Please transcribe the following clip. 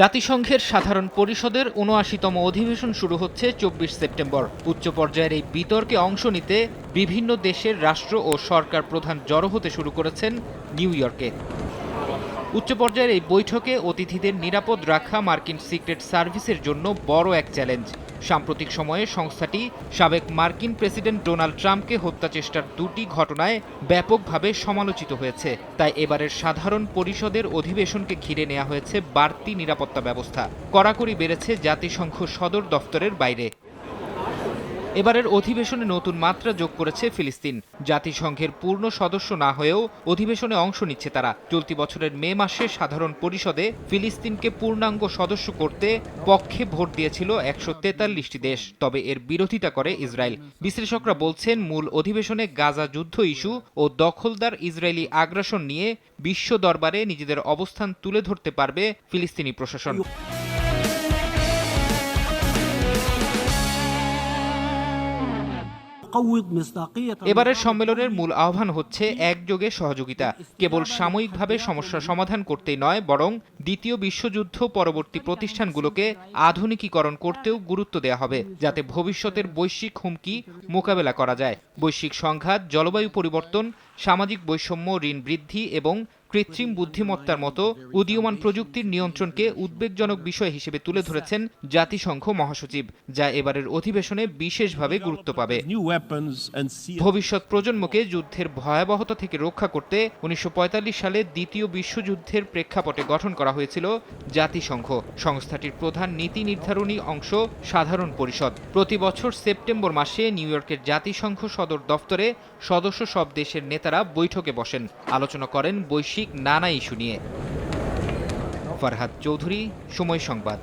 জাতিসংঘের সাধারণ পরিষদের উনআশিতম অধিবেশন শুরু হচ্ছে চব্বিশ সেপ্টেম্বর। উচ্চ পর্যায়ের এই বিতর্কে অংশ নিতে বিভিন্ন দেশের রাষ্ট্র ও সরকার প্রধান জড়ো হতে শুরু করেছেন নিউ ইয়র্কে। উচ্চ পর্যায়ের এই বৈঠকে অতিথিদের নিরাপদ রাখা মার্কিন সিক্রেট সার্ভিসের জন্য বড় এক চ্যালেঞ্জ। সাম্প্রতিক সময়ে সংস্থাটি সাবেক মার্কিন প্রেসিডেন্ট ডোনাল্ড ট্রাম্পকে হত্যা চেষ্টার দুটি ঘটনায় ব্যাপকভাবে সমালোচিত হয়েছে। তাই এবারের সাধারণ পরিষদের অধিবেশনকে ঘিরে নেওয়া হয়েছে বাড়তি নিরাপত্তা ব্যবস্থা। কড়াকড়ি বেড়েছে জাতিসংঘ সদর দফতরের বাইরে। এবারের অধিবেশনে নতুন মাত্রা যোগ করেছে ফিলিস্তিন। জাতিসংঘের পূর্ণ সদস্য না হয়েও অধিবেশনে অংশ নিচ্ছে তারা। চলতি বছরের মে মাসে সাধারণ পরিষদে ফিলিস্তিনকে পূর্ণাঙ্গ সদস্য করতে পক্ষে ভোট দিয়েছিল একশো তেতাল্লিশটি দেশ, তবে এর বিরোধিতা করে ইসরায়েল। বিশ্লেষকরা বলছেন, মূল অধিবেশনে গাজা যুদ্ধ ইস্যু ও দখলদার ইসরায়েলি আগ্রাসন নিয়ে বিশ্ব দরবারে নিজেদের অবস্থান তুলে ধরতে পারবে ফিলিস্তিনি প্রশাসন। এবারের সম্মেলনের মূল আহ্বান হচ্ছে একযোগে সহযোগিতা। কেবল সাময়িকভাবে সমস্যা সমাধান করতেই নয় বরং দ্বিতীয় বিশ্বযুদ্ধ পরবর্তী প্রতিষ্ঠানগুলোকে আধুনিকীকরণ করতেও গুরুত্ব দেওয়া হবে যাতে ভবিষ্যতের বৈশ্বিক হুমকি মোকাবেলা করা যায়। বৈশ্বিক সংঘাত জলবায়ু পরিবর্তন সামাজিক বৈষম্য ঋণ বৃদ্ধি এবং কৃত্রিম বুদ্ধিমত্তার মতো উদীয়মান প্রযুক্তির নিয়ন্ত্রণকে উদ্বেগজনক বিষয় হিসেবে তুলে ধরেছেন জাতিসংঘ মহাসচিব যা এবারের অধিবেশনে বিশেষভাবে গুরুত্ব পাবে। ভবিষ্যৎ প্রজন্মকে যুদ্ধের ভয়াবহতা থেকে রক্ষা করতে উনিশশো পঁয়তাল্লিশ সালে দ্বিতীয় বিশ্বযুদ্ধের প্রেক্ষাপটে গঠন করা হয়েছিল জাতিসংঘ। সংস্থাটির প্রধান নীতি নির্ধারণী অংশ সাধারণ পরিষদ। প্রতি বছর সেপ্টেম্বর মাসে নিউ ইয়র্কের জাতিসংঘ সদর দফতরে সদস্য সব দেশের নেতারা বৈঠকে বসেন। আলোচনা করেন বৈশ্বিক নানা ইস্যু নিয়ে। ফরহাদ চৌধুরী সময় সংবাদ।